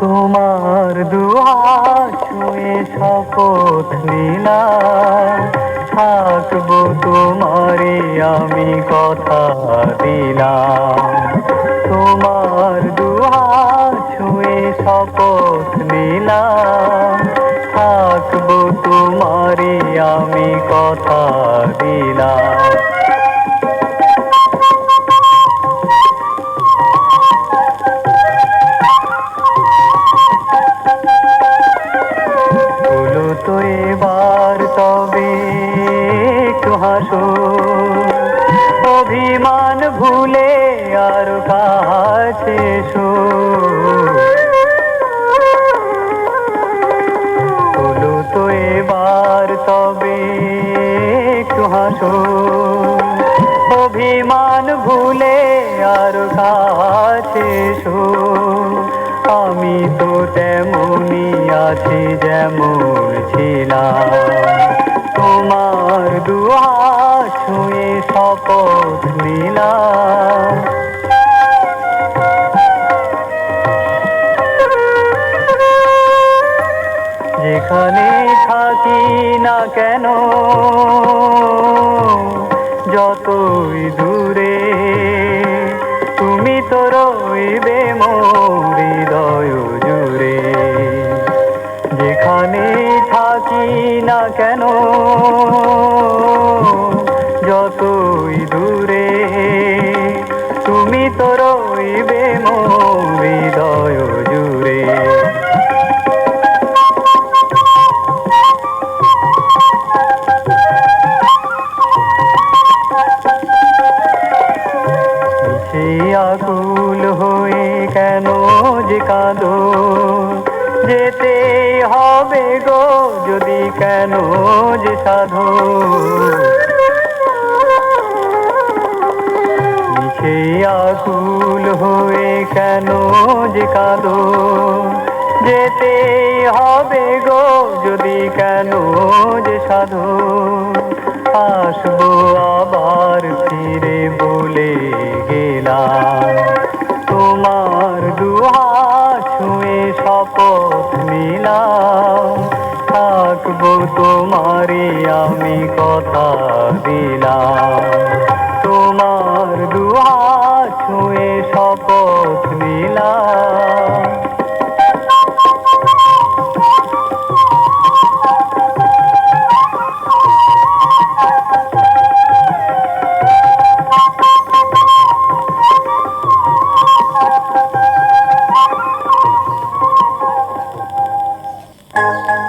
তোমার ছুঁয়ে শপথ নিলাম। থাকব তোমারে আমি কথা দিলাম। তোমার দুহাত ছুঁয়ে শপথ নিলাম। থাকব তোমারে আমি কথা দিলাম। তো এবার তবে একটু হাসো। অভিমান ভুলে আর কাছে এসো। হলো তো এবার তবে একটু হাসো। অভিমান ভুলে আর কাছে এসো। আমি তো তেমনই আছি যেমন ছিলাম। তোমার দুহাত ছুঁয়ে শপথ নিলাম। যেখানে থাকি না কেন যতই দূরে তুমি তো হৃদয় জুড়ে আকুল হয়ে কেন যে কাঁদো? যেতে হবে গো যদি কেন যে সাধো? সে আকুল হয়ে কেন যে কাঁদো? যেতে হবে গো যদি কেন যে সাধু? আসব আবার ফিরে বলে গেলাম। তোমার দুহাত ছুঁয়ে শপথ নিলাম। থাকব তোমারই আমি কথা দিলাম। এ শপথ নিলাম।